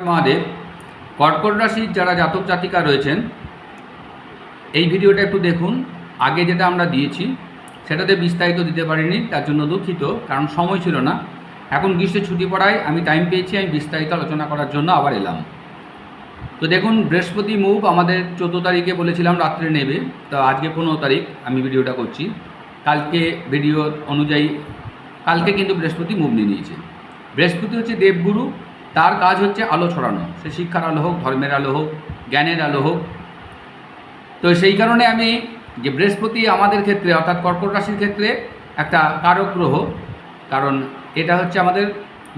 মহাদেব, কর্কট রাশির যারা জাতক জাতিকা রয়েছেন, এই ভিডিওটা একটু দেখুন। আগে যেটা আমরা দিয়েছি, সেটাতে বিস্তারিত দিতে পারিনি, তার জন্য দুঃখিত, কারণ সময় ছিল না। এখন গ্রীষ্মের ছুটি পড়ায় আমি টাইম পেয়েছি, আমি বিস্তারিত আলোচনা করার জন্য আবার এলাম। তো দেখুন, বৃহস্পতি মুভ আমাদের চোদ্দ তারিখে বলেছিলাম রাত্রে নেবে, তো আজকে পনেরো তারিখ আমি ভিডিওটা করছি। কালকে ভিডিও অনুযায়ী, কালকে কিন্তু বৃহস্পতি মুভ নিয়ে নিয়েছে। বৃহস্পতি হচ্ছে দেবগুরু তার কাজ হচ্ছে আলো ছড়ানো। সে শিক্ষার আলো হোক, ধর্মের আলো হোক, জ্ঞানের আলো হোক। তো সেই কারণে আমি যে বৃহস্পতি আমাদের ক্ষেত্রে, অর্থাৎ কর্কট রাশির ক্ষেত্রে একটা কারক গ্রহ, কারণ এটা হচ্ছে আমাদের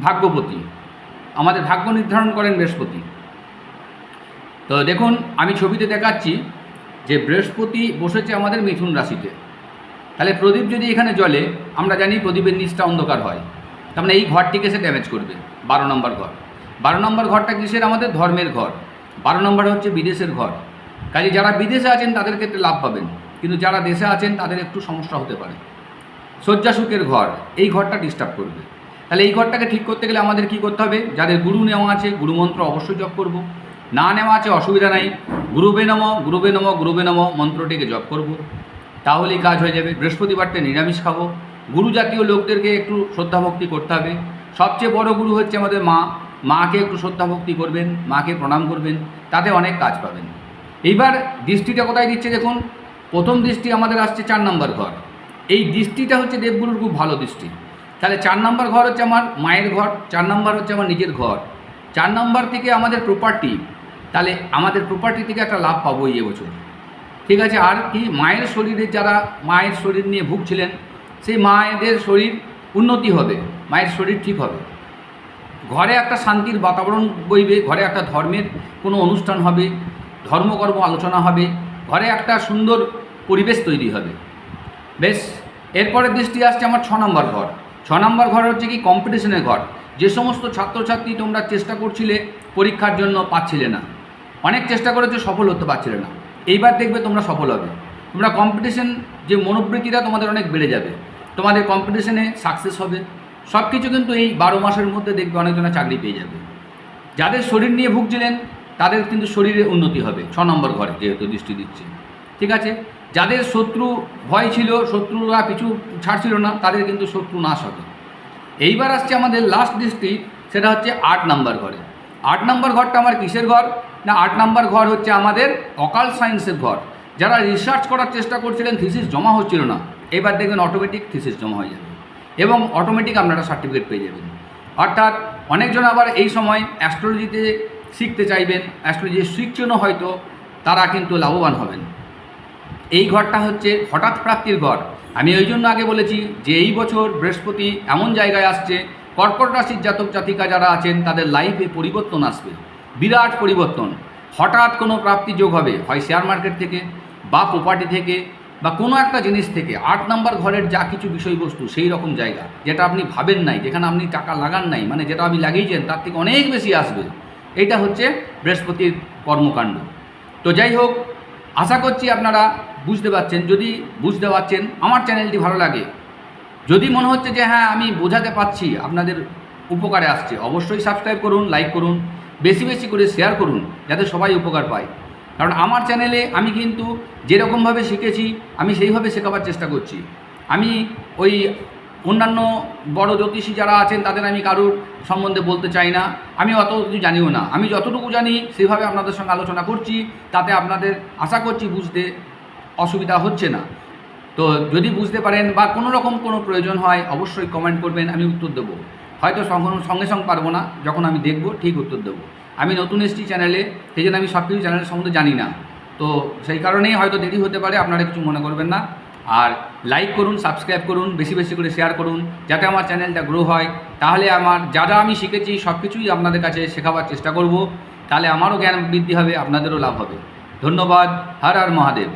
ভাগ্যপতি। আমাদের ভাগ্য নির্ধারণ করেন বৃহস্পতি। তো দেখুন, আমি ছবিতে দেখাচ্ছি যে বৃহস্পতি বসেছে আমাদের মিথুন রাশিতে। তাহলে প্রদীপ যদি এখানে জ্বলে, আমরা জানি প্রদীপের নিচটা অন্ধকার হয়। তার মানে এই ঘরটিকে সে ড্যামেজ করবে, বারো নম্বর ঘর। বারো নম্বর ঘরটা কিসের? আমাদের ধর্মের ঘর। বারো নম্বর হচ্ছে বিদেশের ঘর। কাজে যারা বিদেশে আছেন, তাদের ক্ষেত্রে লাভ পাবেন। কিন্তু যারা দেশে আছেন, তাদের একটু সমস্যা হতে পারে। শয্যাসুখের ঘর, এই ঘরটা ডিস্টার্ব করবে। তাহলে এই ঘরটাকে ঠিক করতে গেলে আমাদের কি করতে হবে? যাদের গুরু নেওয়া আছে গুরুমন্ত্র অবশ্যই জপ করব। না নেওয়া আছে, অসুবিধা নাই। গুরুবে নম গুরুবে নম গুরুবে নম মন্ত্রটিকে জপ করব। তাহলেই কাজ হয়ে যাবে। বৃহস্পতিবারটা নিরামিষ খাব। গুরু জাতীয় লোকদেরকে একটু শ্রদ্ধা ভক্তি করতে হবে। সবচেয়ে বড় গুরু হচ্ছে আমাদের মা। মাকে একটু শ্রদ্ধা ভক্তি করবেন, মাকে প্রণাম করবেন, তাতে অনেক কাজ পাবেন। এইবার দৃষ্টিটা কোথায় দিচ্ছে দেখুন? প্রথম দৃষ্টি আমাদের আসছে চার নম্বর ঘর। এই দৃষ্টিটা হচ্ছে দেবগুরুর খুব ভালো দৃষ্টি। তাহলে চার নম্বর ঘর হচ্ছে আমার মায়ের ঘর, চার নম্বর হচ্ছে আমার নিজের ঘর। চার নম্বর থেকে আমাদের প্রপার্টি তাহলে আমাদের প্রপার্টি থেকে একটা লাভ পাবো এই বছর ঠিক আছে, আর কি মায়ের শরীরে যারা মায়ের শরীর নিয়ে ভুগছিলেন, সেই মায়েদের শরীর উন্নতি হবে, মায়ের শরীর ঠিক হবে। ঘরে একটা শান্তির বাতাবরণ বইবে, ঘরে একটা ধর্মের কোনো অনুষ্ঠান হবে, ধর্মকর্ম আলোচনা হবে, ঘরে একটা সুন্দর পরিবেশ তৈরি হবে। বেশ, এরপরের দৃষ্টি আসছে আমার ছ নম্বর ঘর। ছ নম্বর ঘর হচ্ছে কি কম্পিটিশনের ঘর। যে সমস্ত ছাত্রছাত্রী তোমরা চেষ্টা করছিলে, পরীক্ষার জন্য পাচ্ছিলে না। অনেক চেষ্টা করেছে, সফল হতে পারছিলে না। এইবার দেখবে তোমরা সফল হবে। তোমরা কম্পিটিশন যে মনোবৃত্তিটা তোমাদের অনেক বেড়ে যাবে। তোমাদের কম্পিটিশনে সাকসেস হবে। সব কিছু কিন্তু এই বারো মাসের মধ্যে দেখবে অনেকজনা চাকরি পেয়ে যাবে। যাদের শরীর নিয়ে ভুগছিলেন, তাদের কিন্তু শরীরে উন্নতি হবে, ছ নম্বর ঘরে যেহেতু দৃষ্টি দিচ্ছে। ঠিক আছে? যাদের শত্রু ভয় ছিল, শত্রুরা পিছু ছাড়ছিল না, তাদের কিন্তু শত্রু নাশ হবে। এইবার আসছে আমাদের লাস্ট দৃষ্টি, সেটা হচ্ছে আট নাম্বার ঘরে। আট নাম্বার ঘরটা আমার কিসের ঘর? না, আট নাম্বার ঘর হচ্ছে আমাদের অকাল সায়েন্সের ঘর। যারা রিসার্চ করার চেষ্টা করছিলেন থিসিস জমা হচ্ছিল না। এবার দেখবেন অটোমেটিক থিসিস জমা হয়ে যাবে। এবং অটোমেটিক আপনারা সার্টিফিকেট পেয়ে যাবেন। অর্থাৎ অনেকজন আবার এই সময় অ্যাস্ট্রোলজিতে শিখতে চাইবেন অ্যাস্ট্রোলজি শিখছেনও হয়তো তারা কিন্তু লাভবান হবেন। এই ঘরটা হচ্ছে হঠাৎ প্রাপ্তির ঘর। আমি ওই জন্য আগে বলেছি যে এই বছর বৃহস্পতি এমন জায়গায় আসছে, কর্কট রাশির জাতক জাতিকা যারা আছেন, তাদের লাইফে পরিবর্তন আসবে। বিরাট পরিবর্তন। হঠাৎ কোনো প্রাপ্তি যোগ হবে, হয় শেয়ার মার্কেট থেকে বা প্রপার্টি থেকে বা কোনো একটা জিনিস থেকে আট নাম্বার ঘরের যা কিছু বিষয়বস্তু সেই রকম জায়গা, যেটা আপনি ভাবেন নাই, যেখানে আপনি টাকা লাগান নাই মানে যেটা আপনি লাগিয়েছেন, তার থেকে অনেক বেশি আসবে। এটা হচ্ছে বৃহস্পতির কর্মকাণ্ড। তো যাই হোক, আশা করছি আপনারা বুঝতে পারছেন। যদি বুঝতে পারছেন, আমার চ্যানেলটি ভালো লাগে, যদি মনে হচ্ছে যে হ্যাঁ আমি বোঝাতে পারছি, আপনাদের উপকারে আসছে, অবশ্যই সাবস্ক্রাইব করুন, লাইক করুন, বেশি বেশি করে শেয়ার করুন, যাতে সবাই উপকার পায়। কারণ আমার চ্যানেলে আমি কিন্তু যেরকমভাবে শিখেছি, আমি সেইভাবে শেখাবার চেষ্টা করছি। আমি ওই অন্যান্য বড় জ্যোতিষী যারা আছেন, তাদের আমি কারোর সম্বন্ধে বলতে চাই না। আমি অত কিছু জানিও না। আমি যতটুকু জানি সেভাবে আপনাদের সঙ্গে আলোচনা করছি, তাতে আপনাদের আশা করছি বুঝতে অসুবিধা হচ্ছে না। তো যদি বুঝতে পারেন বা কোনো রকম কোনো প্রয়োজন হয়, অবশ্যই কমেন্ট করবেন, আমি উত্তর দেবো। হয়তো সঙ্গে সঙ্গে পারব না, যখন আমি দেখব, ঠিক উত্তর দেবো। আমি নতুন এসছি চ্যানেলে সেই জন্য আমি সব কিছু চ্যানেলের সম্বন্ধে জানি না। তো সেই কারণেই হয়তো দেরি হতে পারে, আপনারা কিছু মনে করবেন না। আর লাইক করুন সাবস্ক্রাইব করুন, বেশি বেশি করে শেয়ার করুন, যাতে আমার চ্যানেলটা গ্রো হয়। তাহলে আমার যা যা আমি শিখেছি সব কিছুই আপনাদের কাছে শেখাবার চেষ্টা করব। তাহলে আমারও জ্ঞান বৃদ্ধি হবে, আপনাদেরও লাভ হবে। ধন্যবাদ, হর আর মহাদেব।